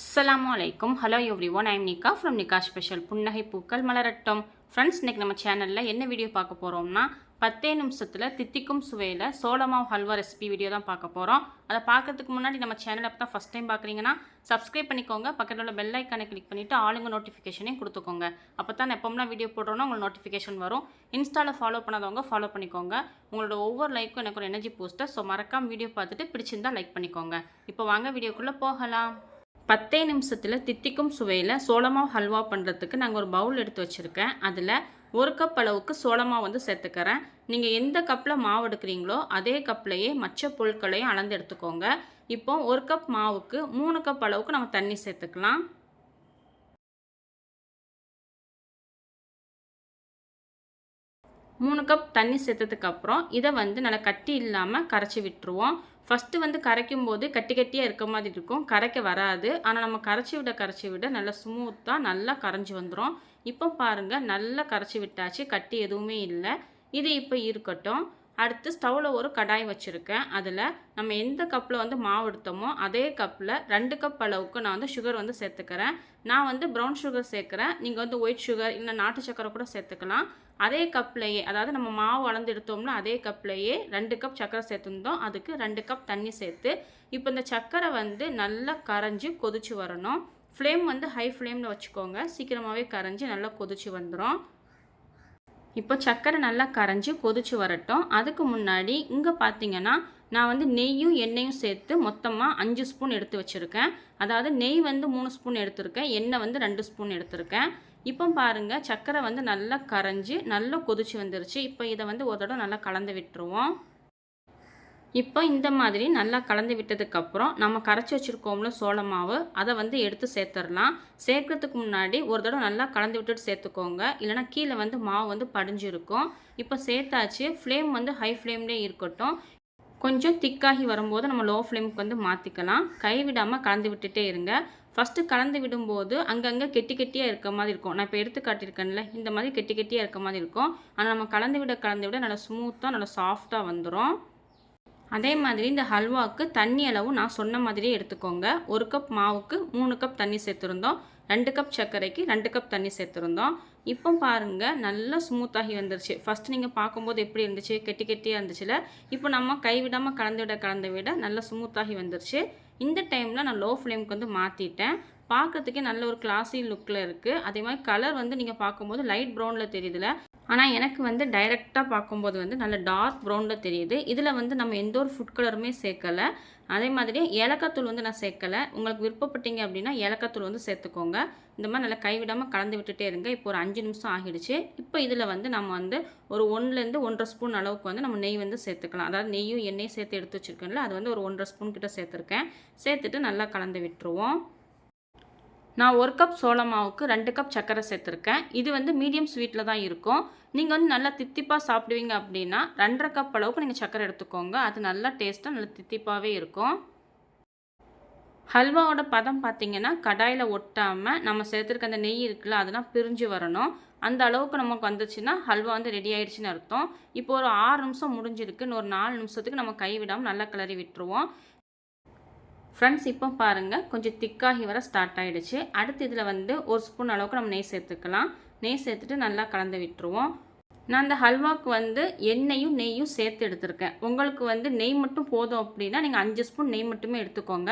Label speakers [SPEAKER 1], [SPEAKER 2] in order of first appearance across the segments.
[SPEAKER 1] அஸ்லாம் வலைக்கும் hello everyone I'm Nikka from Nikka special புன்னகை பூக்கள் மலரட்டும் ஃப்ரெண்ட்ஸ் இன்னைக்கு நம்ம சேனலில் என்ன வீடியோ பார்க்க போகிறோம்னா பத்தே நிமிஷத்தில் தித்திக்கும் சுவையில் சோளமாவு ஹல்வா ரெசிபி வீடியோ தான் பார்க்க போகிறோம் அதை பார்க்கறதுக்கு முன்னாடி நம்ம சேனலை அப்போ தான் ஃபஸ்ட் டைம் பார்க்குறீங்கன்னா சப்ஸ்கிரைப் பண்ணிக்கோங்க. பக்கத்தில் உள்ள பெல் ஐக்கானை கிளிக் பண்ணிவிட்டு ஆளுங்க நோட்டிஃபிகேஷனையும் கொடுத்துக்கோங்க. அப்போ தான் எப்போம்லாம் வீடியோ போடுறோன்னா உங்களுக்கு நோட்டிஃபிகேஷன் வரும். இன்ஸ்டாவில் ஃபாலோ பண்ணாதவங்க ஃபாலோ பண்ணிக்கோங்க. உங்களோட ஒவ்வொரு லைக்கும் எனக்கு ஒரு எனர்ஜி பூஸ்டர் ஸோ மறக்காம வீடியோ பார்த்துட்டு பிடிச்சிருந்தா லைக் பண்ணிக்கோங்க. இப்போ வாங்க வீடியோக்குள்ளே போகலாம். பத்தே நிமிஷத்தில் தித்திக்கும் சுவையில் சோளமாவு ஹல்வா பண்ணுறதுக்கு நாங்கள் ஒரு பவுல் எடுத்து வச்சுருக்கேன். அதில் ஒரு கப் அளவுக்கு சோளமாவு வந்து சேர்த்துக்கிறேன். நீங்கள் எந்த கப்பில் மாவு எடுக்கிறீங்களோ அதே கப்லையே மற்ற பொருட்களையும் அளந்து எடுத்துக்கோங்க. இப்போ ஒரு கப் மாவுக்கு மூணு கப் அளவுக்கு நம்ம தண்ணி சேர்த்துக்கலாம். மூணு கப் தண்ணி சேர்த்ததுக்கப்புறம் இதை வந்து நல்லா கட்டி இல்லாமல் கரைச்சி விட்டுருவோம். ஃபஸ்ட்டு வந்து கரைக்கும் போது கட்டி கட்டியாக இருக்க மாதிரி இருக்கும். கரைக்க வராது. ஆனால் நம்ம கரைச்சி விட கரைச்சி விட நல்லா ஸ்மூத்தாக நல்லா கரைஞ்சி வந்துடும் இப்போ பாருங்கள் நல்லா கரைச்சி விட்டாச்சு. கட்டி எதுவுமே இல்லை. இது இப்போ இருக்கட்டும். அடுத்து ஸ்டவ்வில் ஒரு கடாய் வச்சுருக்கேன். அதில் நம்ம எந்த கப்பில் வந்து மாவு எடுத்தோமோ அதே கப்பில் ரெண்டு கப் அளவுக்கு நான் வந்து சுகர் வந்து சேர்த்துக்கிறேன். நான் வந்து ப்ரௌன் சுகர் சேர்க்குறேன். நீங்கள் வந்து ஒயிட் சுகர் இல்லை நாட்டு சக்கரை கூட சேர்த்துக்கலாம். அதே கப்லேயே அதாவது நம்ம மாவு அளந்து எடுத்தோம்னா அதே கப்லேயே ரெண்டு கப் சக்கரை சேர்த்துருந்தோம். அதுக்கு ரெண்டு கப் தண்ணி சேர்த்து இப்போ இந்த சக்கரை வந்து நல்லா கரைஞ்சி கொதிச்சு வரணும். ஃப்ளேம் வந்து ஹை ஃப்ளேமில் வச்சுக்கோங்க. சீக்கிரமாகவே கரைஞ்சி நல்லா கொதிச்சு வந்துடும் இப்போ சக்கரை நல்லா கரைஞ்சி கொதிச்சு வரட்டும். அதுக்கு முன்னாடி இங்கே பார்த்தீங்கன்னா நான் வந்து நெய்யும் எண்ணெயும் சேர்த்து மொத்தமாக அஞ்சு ஸ்பூன் எடுத்து வச்சுருக்கேன். அதாவது நெய் வந்து மூணு ஸ்பூன் எடுத்திருக்கேன். எண்ணெய் வந்து ரெண்டு ஸ்பூன் எடுத்திருக்கேன். இப்போ பாருங்கள் சக்கரை வந்து நல்லா கரைஞ்சி நல்லா கொதிச்சு வந்துருச்சு. இப்போ இதை வந்து ஒரு தடவை நல்லா கலந்து விட்டுருவோம். இப்போ இந்த மாதிரி நல்லா கலந்து விட்டதுக்கப்புறம் நம்ம கரைச்சி வச்சுருக்கோம்ல சோள மாவு அதை வந்து எடுத்து சேர்த்துடலாம். சேர்க்கறதுக்கு முன்னாடி ஒரு தடவை நல்லா கலந்து விட்டுட்டு சேர்த்துக்கோங்க. இல்லைனா கீழே வந்து மாவு வந்து படிஞ்சிருக்கும். இப்போ சேர்த்தாச்சு. ஃப்ளேம் வந்து ஹை ஃப்ளேம்லேயே இருக்கட்டும். கொஞ்சம் திக்காகி வரும்போது நம்ம லோ ஃப்ளேமுக்கு வந்து மாற்றிக்கலாம் கைவிடாமல் கலந்து விட்டுட்டே இருங்க. ஃபஸ்ட்டு கலந்து விடும்போது அங்கங்கே கெட்டி கெட்டியாக இருக்க மாதிரி இருக்கும். நான் இப்போ எடுத்து காட்டியிருக்கேன்ல இந்த மாதிரி கெட்டி கெட்டியாக இருக்க மாதிரி இருக்கும். ஆனால் நம்ம கலந்து விட கலந்து விட நல்லா ஸ்மூத்தாக நல்லா சாஃப்டாக வந்துடும் அதே மாதிரி இந்த ஹல்வாவுக்கு தண்ணி அளவு நான் சொன்ன மாதிரியே எடுத்துக்கோங்க. ஒரு கப் மாவுக்கு மூணு கப் தண்ணி சேர்த்துருந்தோம். ரெண்டு கப் சர்க்கரைக்கு ரெண்டு கப் தண்ணி சேர்த்துருந்தோம். இப்போ பாருங்கள் நல்லா ஸ்மூத்தாகி வந்துருச்சு. ஃபஸ்ட் நீங்கள் பார்க்கும்போது எப்படி இருந்துச்சு? கெட்டி கெட்டியாக இருந்துச்சுல? இப்போ நம்ம கைவிடாமல் கலந்து விட கலந்து விட நல்லா ஸ்மூத்தாகி வந்துருச்சு. இந்த டைமில் நான் லோ ஃப்ளேமுக்கு வந்து மாற்றிட்டேன் பார்க்கறதுக்கே நல்ல ஒரு கிளாஸி லுக்கில் இருக்குது அதே மாதிரி கலர் வந்து நீங்கள் பார்க்கும்போது லைட் ப்ரௌனில் தெரியுதுல? ஆனால் எனக்கு வந்து டைரெக்டாக பார்க்கும்போது வந்து நல்ல டார்க் ப்ரௌனில் தெரியுது. இதில் வந்து நம்ம எந்த ஒரு ஃபுட் கலருமே சேர்க்கலை. அதே மாதிரி ஏலக்காத்தூள் வந்து நான் சேர்க்கலை. உங்களுக்கு விருப்பப்பட்டீங்க அப்படின்னா ஏலக்காத்தூள் வந்து சேர்த்துக்கோங்க. இந்த மாதிரி நல்லா கைவிடாமல் கலந்து விட்டுட்டே இருங்க. இப்போ ஒரு அஞ்சு நிமிஷம் ஆகிடுச்சு. இப்போ இதில் வந்து நம்ம வந்து ஒரு ஒன்றுலேருந்து ஒன்றரை ஸ்பூன் அளவுக்கு வந்து நம்ம நெய் வந்து சேர்த்துக்கலாம். அதாவது நெய்யும் எண்ணெயும் சேர்த்து எடுத்து வச்சுருக்கோம்ல அது வந்து ஒரு ஒன்றரை ஸ்பூன் கிட்ட சேர்த்துருக்கேன். சேர்த்துட்டு நல்லா கலந்து விட்டுருவோம். நான் ஒரு கப் சோள மாவுக்கு ரெண்டு கப் சர்க்கரை சேர்த்துருக்கேன். இது வந்து மீடியம் ஸ்வீட்டில் தான் இருக்கும். நீங்கள் வந்து நல்லா தித்திப்பாக சாப்பிடுவீங்க அப்படின்னா ரெண்டரை கப் அளவுக்கு நீங்கள் சர்க்கரை எடுத்துக்கோங்க. அது நல்லா டேஸ்ட்டாக நல்லா தித்திப்பாகவே இருக்கும். ஹல்வாவோட பதம் பார்த்தீங்கன்னா கடாயில் ஒட்டாமல் நம்ம சேர்த்துருக்க அந்த நெய் இருக்குல்ல அதெல்லாம் பிரிஞ்சு வரணும். அந்த அளவுக்கு நமக்கு வந்துச்சுன்னா ஹல்வா வந்து ரெடி ஆயிடுச்சுன்னு அர்த்தம். இப்போ ஒரு ஆறு நிமிஷம் முடிஞ்சிருக்கு. இன்னும் ஒரு நாலு நிமிஷத்துக்கு நம்ம கை விடாமல் நல்லா கிளறி விட்டுருவோம். ஃப்ரெண்ட்ஸ் இப்போ பாருங்கள் கொஞ்சம் திக்காகி வர ஸ்டார்ட் ஆகிடுச்சு அடுத்து இதில் வந்து ஒரு ஸ்பூன் அளவுக்கு நம்ம நெய் சேர்த்துக்கலாம். நெய் சேர்த்துட்டு நல்லா கலந்து விட்டுருவோம். நான் அந்த ஹல்வாவுக்கு வந்து எண்ணெயும் நெய்யும் சேர்த்து எடுத்திருக்கேன். உங்களுக்கு வந்து நெய் மட்டும் போதும் அப்படின்னா நீங்கள் அஞ்சு ஸ்பூன் நெய் மட்டுமே எடுத்துக்கோங்க.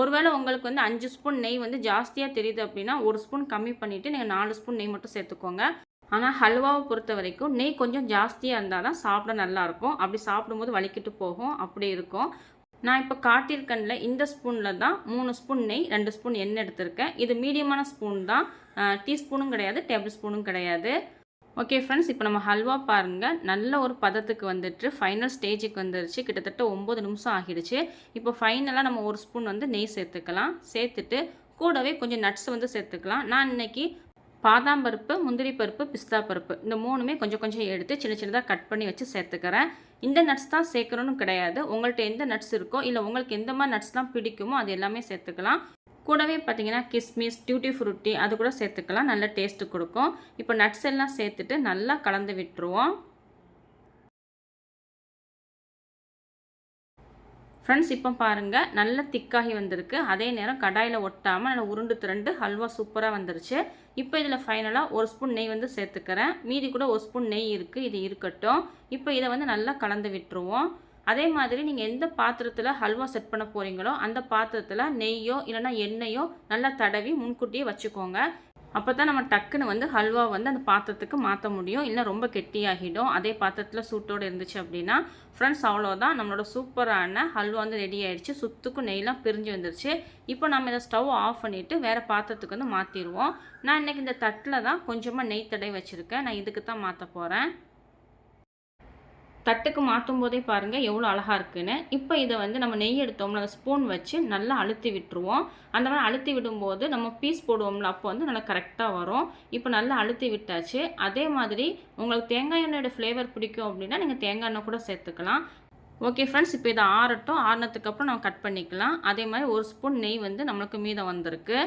[SPEAKER 1] ஒருவேளை உங்களுக்கு வந்து அஞ்சு ஸ்பூன் நெய் வந்து ஜாஸ்தியாக தெரியுது அப்படின்னா ஒரு ஸ்பூன் கம்மி பண்ணிவிட்டு நீங்கள் நாலு ஸ்பூன் நெய் மட்டும் சேர்த்துக்கோங்க. ஆனால் ஹல்வாவை பொறுத்த வரைக்கும் நெய் கொஞ்சம் ஜாஸ்தியாக இருந்தால் தான் சாப்பிட நல்லாயிருக்கும் அப்படி சாப்பிடும்போது வலிக்கிட்டு போகும். அப்படி இருக்கும். நான் இப்போ காட்டியிருக்கேன்ல இந்த ஸ்பூனில் தான் மூணு ஸ்பூன் நெய் ரெண்டு ஸ்பூன் எண்ணெய் எடுத்திருக்கேன். இது மீடியமான ஸ்பூன் தான். டீஸ்பூனும் கிடையாது டேபிள் ஸ்பூனும் கிடையாது. ஓகே ஃப்ரெண்ட்ஸ் இப்போ நம்ம ஹல்வா பாருங்கள் நல்ல ஒரு பதத்துக்கு வந்துட்டு ஃபைனல் ஸ்டேஜுக்கு வந்துருச்சு. கிட்டத்தட்ட ஒம்பது நிமிஷம் ஆகிடுச்சு. இப்போ ஃபைனலாக நம்ம ஒரு ஸ்பூன் வந்து நெய் சேர்த்துக்கலாம். சேர்த்துட்டு கூடவே கொஞ்சம் நட்ஸ் வந்து சேர்த்துக்கலாம். நான் இன்னைக்கு பாதாம் பருப்பு முந்திரி பருப்பு பிஸ்தா பருப்பு. இந்த மூணுமே கொஞ்சம் கொஞ்சம் எடுத்து சின்ன சின்னதாக கட் பண்ணி வச்சு சேர்த்துக்கிறேன். இந்த நட்ஸ் தான் சேர்க்கணும்னு கிடையாது. உங்கள்கிட்ட எந்த நட்ஸ் இருக்கோ இல்லை உங்களுக்கு எந்த மாதிரி நட்ஸ்லாம் பிடிக்குமோ அது எல்லாமே சேர்த்துக்கலாம். கூடவே பார்த்தீங்கன்னா கிஸ்மிஸ் டியூட்டி ஃப்ரூட்டி அது கூட சேர்த்துக்கலாம். நல்ல டேஸ்ட்டு கொடுக்கும். இப்போ நட்ஸ் எல்லாம் சேர்த்துட்டு நல்லா கலந்து விட்டுருவோம். ஃப்ரெண்ட்ஸ் இப்போ பாருங்கள் நல்ல திக்காகி வந்திருக்கு. அதே நேரம் கடாயில் ஒட்டாமல் நல்லா உருண்டு திரண்டு ஹல்வா சூப்பராக வந்துருச்சு. இப்போ இதில் ஃபைனலாக ஒரு ஸ்பூன் நெய் வந்து சேர்த்துக்கிறேன். மீதி கூட ஒரு ஸ்பூன் நெய் இருக்குது இது இருக்கட்டும். இப்போ இதை வந்து நல்லா கலந்து விட்டுருவோம். அதே மாதிரி நீங்கள் எந்த பாத்திரத்தில் ஹல்வா செட் பண்ண போகிறீங்களோ அந்த பாத்திரத்தில் நெய்யோ இல்லைனா எண்ணெயோ நல்லா தடவி முன்கூட்டியே வச்சுக்கோங்க. அப்போ தான் நம்ம டக்குன்னு வந்து ஹல்வா வந்து அந்த பாத்திரத்துக்கு மாற்ற முடியும். இல்லை ரொம்ப கெட்டியாகிடும். அதே பாத்திரத்தில் சூட்டோடு இருந்துச்சு அப்படின்னா ஃப்ரெண்ட்ஸ் அவ்வளோதான் நம்மளோட சூப்பரான ஹல்வா வந்து ரெடி ஆகிடுச்சு சுத்துக்கும் நெய்லாம் பிரிஞ்சு வந்துருச்சு. இப்போ நம்ம இதை ஸ்டவ் ஆஃப் பண்ணிவிட்டு வேறு பாத்திரத்துக்கு வந்து மாற்றிடுவோம் நான் இன்றைக்கி இந்த தட்டில் தான் கொஞ்சமாக நெய் தடவை வச்சுருக்கேன். நான் இதுக்கு தான் மாற்ற போகிறேன் தட்டுக்கு மாற்றும் போதே பாருங்கள் எவ்வளோ அழகாக இருக்குன்னு. இப்போ இதை வந்து நம்ம நெய் எடுத்தோம்ல அந்த ஸ்பூன் வச்சு நல்லா அழுத்தி விட்டுருவோம். அந்த மாதிரி அழுத்தி விடும்போது நம்ம பீஸ் போடுவோம்ல அப்போ வந்து நல்லா கரெக்டாக வரும். இப்போ நல்லா அழுத்தி விட்டாச்சு. அதே மாதிரி உங்களுக்கு தேங்காய் எண்ணெயோட ஃப்ளேவர் பிடிக்கும் அப்படின்னா நீங்கள் தேங்காய் எண்ணெய் கூட சேர்த்துக்கலாம். ஓகே ஃப்ரெண்ட்ஸ் இப்போ இதை ஆறட்டும். ஆறினதுக்கப்புறம் நம்ம கட் பண்ணிக்கலாம். அதே மாதிரி ஒரு ஸ்பூன் நெய் வந்து நம்மளுக்கு மீதம் வந்திருக்கு.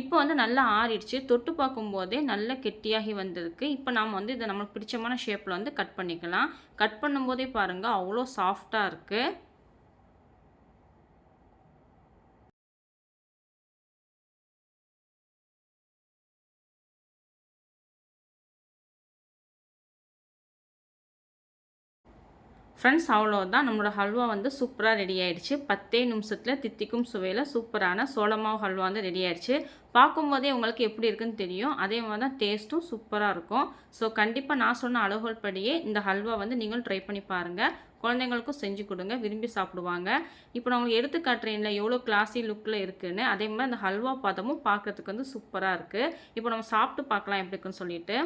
[SPEAKER 1] இப்போ வந்து நல்லா ஆறிடுச்சு. தொட்டு பார்க்கும்போதே நல்லா கெட்டியாகி வந்திருக்கு. இப்போ நாம் வந்து இதை நம்மளுக்கு பிடிச்சமான ஷேப்பில் வந்து கட் பண்ணிக்கலாம். கட் பண்ணும்போதே பாருங்கள் அவ்வளோ சாஃப்டாக இருக்குது ஃப்ரெண்ட்ஸ் அவ்வளோதான் நம்மளோட ஹல்வா வந்து சூப்பராக ரெடி ஆயிடுச்சு. பத்தே நிமிஷத்தில் தித்திக்கும் சுவையில் சூப்பரான சோளமாவு ஹல்வா வந்து ரெடி ஆயிடுச்சு. பார்க்கும்போதே உங்களுக்கு எப்படி இருக்குன்னு தெரியும். அதே மாதிரி தான் டேஸ்ட்டும் சூப்பராக இருக்கும். ஸோ கண்டிப்பாக நான் சொன்ன அளவுகள் படியே இந்த ஹல்வா வந்து நீங்களும் ட்ரை பண்ணி பாருங்கள் குழந்தைங்களுக்கும் செஞ்சு கொடுங்க. விரும்பி சாப்பிடுவாங்க. இப்போ நான் உங்களுக்கு எடுத்து காட்டுறேன்ல எவ்வளோ கிளாஸி லுக்கில் இருக்குதுன்னு அதே மாதிரி அந்த ஹல்வா பதமும் பார்க்குறதுக்கு வந்து சூப்பராக இருக்குது இப்போ நம்ம சாப்பிட்டு பார்க்கலாம் எப்படி இருக்குன்னு சொல்லிட்டு.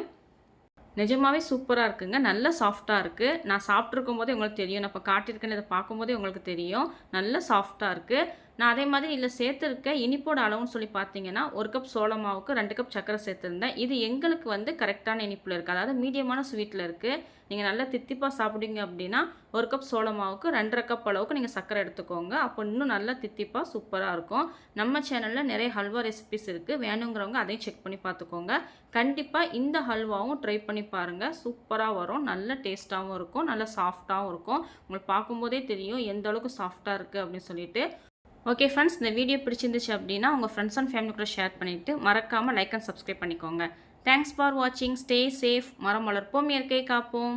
[SPEAKER 1] நிஜமாகவே சூப்பராக இருக்குங்க. நல்ல சாஃப்டாக இருக்குது நான் சாப்பிட்ருக்கும் போதே உங்களுக்கு தெரியும். நான் இப்போ காட்டியிருக்கேன்னு இதை பார்க்கும்போதே உங்களுக்கு தெரியும். நல்ல சாஃப்டாக இருக்குது நான் அதே மாதிரி இதில் சேர்த்துருக்க இனிப்போட அளவுன்னு சொல்லி பார்த்தீங்கன்னா ஒரு கப் சோள மாவுக்கு ரெண்டு கப் சக்கரை சேர்த்துருந்தேன். இது எங்களுக்கு வந்து கரெக்டான இனிப்பில் இருக்குது அதாவது மீடியமான ஸ்வீட்டில் இருக்குது நீங்கள் நல்லா தித்திப்பாக சாப்பிடுங்க அப்படின்னா ஒரு கப் சோள மாவுக்கு ரெண்டரை கப் அளவுக்கு நீங்கள் சக்கரை எடுத்துக்கோங்க. அப்போ இன்னும் நல்லா தித்திப்பாக சூப்பராக இருக்கும். நம்ம சேனலில் நிறைய ஹல்வா ரெசிபிஸ் இருக்குது வேணுங்கிறவங்க அதையும் செக் பண்ணி பார்த்துக்கோங்க கண்டிப்பாக இந்த ஹல்வாவும் ட்ரை பண்ணி பாருங்கள் சூப்பராக வரும். நல்ல டேஸ்ட்டாகவும் இருக்கும். நல்ல சாஃப்டாகவும் இருக்கும். உங்களுக்கு பார்க்கும்போதே தெரியும் எந்த அளவுக்கு சாஃப்டாக இருக்குது அப்படின்னு சொல்லிட்டு. ஓகே ஃப்ரெண்ட்ஸ் இந்த வீடியோ பிடிச்சிருந்துச்சு அப்படின்னா உங்கள் ஃப்ரெண்ட்ஸ் அண்ட் ஃபேமிலி கூட ஷேர் பண்ணிவிட்டு மறக்காமல் லைக் அண்ட் சப்ஸ்கிரைப் பண்ணிக்கோங்க. தேங்க்ஸ் ஃபார் வாட்சிங் ஸ்டே சேஃப் மரம் வளர்ப்போம். இயற்கை காப்போம்.